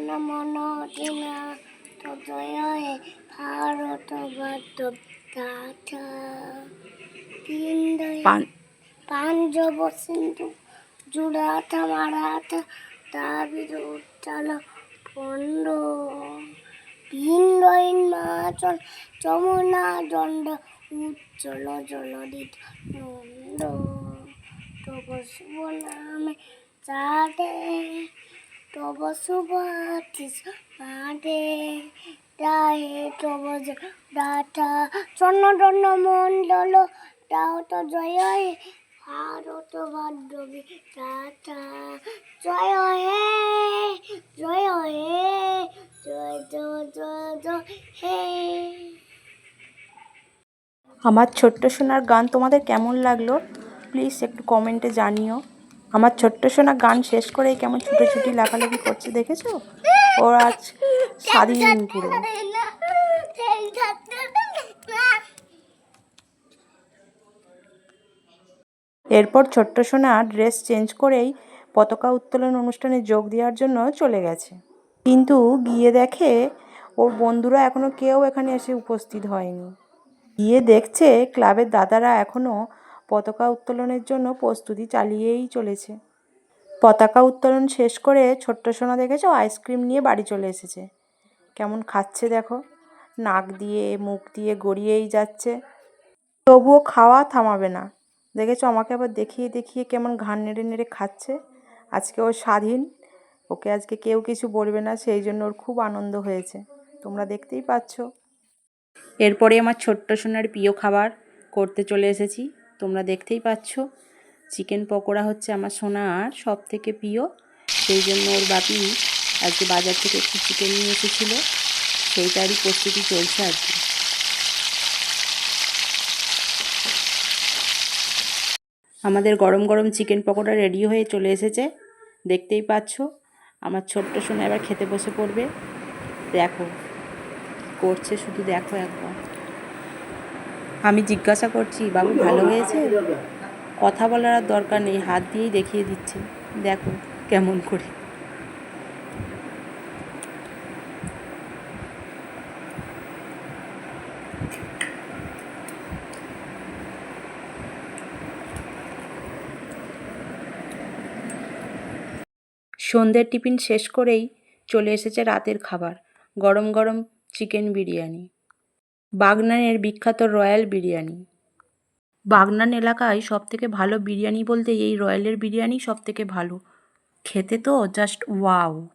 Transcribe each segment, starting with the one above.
মন মন দিনা তদয় ভারত বদ্ধ দাতা তিন পান পাঞ্জব সিন্ধু জুড়াথ মারাথ দাবির উচ্চাল পণ্ড। ভিন্ন হিমাচল যমুনা দণ্ড উজ্জ্বল জলদিত নন্দ। তব শুভ নামে চাটে তব আতিস মাটে রাহে তব ডাটা চন্দ্রদণ্ড মণ্ডল দাওত জয় হে ভারত বান্ধবী টাটা জয় হে জয় হে, জয় জয় হে। আমার ছোট্ট সোনার গান তোমাদের কেমন লাগল? প্লিজ একটু কমেন্টে জানিও। আমার ছোট্ট সোনা গান শেষ করেই কেমন ছুটোছুটি লাফালাফি করছে দেখেছ? ওর আজ স্বাধীন পুরো। এরপর ছোট্ট সোনা ড্রেস চেঞ্জ করেই পতাকা উত্তোলন অনুষ্ঠানে যোগ দেওয়ার জন্য চলে গেছে। কিন্তু গিয়ে দেখে ওর বন্ধুরা এখনও কেউ এখানে এসে উপস্থিত হয়নি। গিয়ে দেখছে ক্লাবের দাদারা এখনও পতাকা উত্তোলনের জন্য প্রস্তুতি চালিয়েই চলেছে। পতাকা উত্তোলন শেষ করে ছোট্ট সোনা দেখেছ? আইসক্রিম নিয়ে বাড়ি চলে এসেছে। কেমন খাচ্ছে দেখো। নাক দিয়ে, মুখ দিয়ে গড়িয়েই যাচ্ছে। তবুও খাওয়া থামাবে না। দেখেছ? আমাকে আবার দেখিয়ে দেখিয়ে কেমন ঘাড় নেড়ে নেড়ে খাচ্ছে। আজকে ও স্বাধীন। ওকে আজকে কেউ কিছু বলবে না, সেই জন্য ওর খুব আনন্দ হয়েছে। তোমরা দেখতেই পাচ্ছ। এরপরে আমার ছোট্ট সোনার প্রিয় খাবার করতে চলে এসেছি। তোমরা দেখতেই পাচ্ছ। চিকেন পকোড়া হচ্ছে আমার সোনার সব থেকে প্রিয়। সেই জন্য ওর বাপি আজকে বাজার থেকে একটু চিকেন নিয়ে এসেছিল। সেইটারই প্রস্তুতি চলছে আর কি আমাদের গরম গরম চিকেন পকোড়া রেডি হয়ে চলে এসেছে। দেখতেই পাচ্ছ, আমার ছোট্ট সোনা এবার খেতে বসে পড়বে। দেখো করছে শুধু দেখো একবার। আমি জিজ্ঞাসা করছি, বাবু, ভালো হয়েছে? কথা বলার আর দরকার নেই, হাত দিয়েই দেখিয়ে দিচ্ছে। দেখো কেমন করে। সন্ধ্যের টিফিন শেষ করেই চলে এসেছে রাতের খাবার, গরম গরম চিকেন বিরিয়ানি। বাগনানের বিখ্যাত রয়্যাল বিরিয়ানি। বাগনান এলাকায় সব থেকে ভালো বিরিয়ানি বলতে এই রয়্যালের বিরিয়ানি সব থেকে ভালো। খেতে তো জাস্ট ওয়াও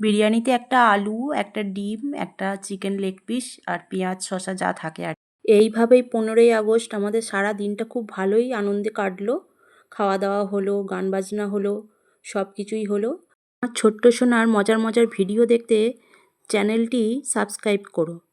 বিরিয়ানিতে একটা আলু, একটা ডিম, একটা চিকেন লেগ পিস আর পেঁয়াজ শসা যা থাকে আর এইভাবেই পনেরোই আগস্ট আমাদের সারা দিনটা খুব ভালোই আনন্দে কাটলো। খাওয়া দাওয়া হলো, গান বাজনা হলো সব কিছুই হলো। আমার ছোট্ট সোনার মজার মজার ভিডিও দেখতে চ্যানেলটি সাবস্ক্রাইব করো।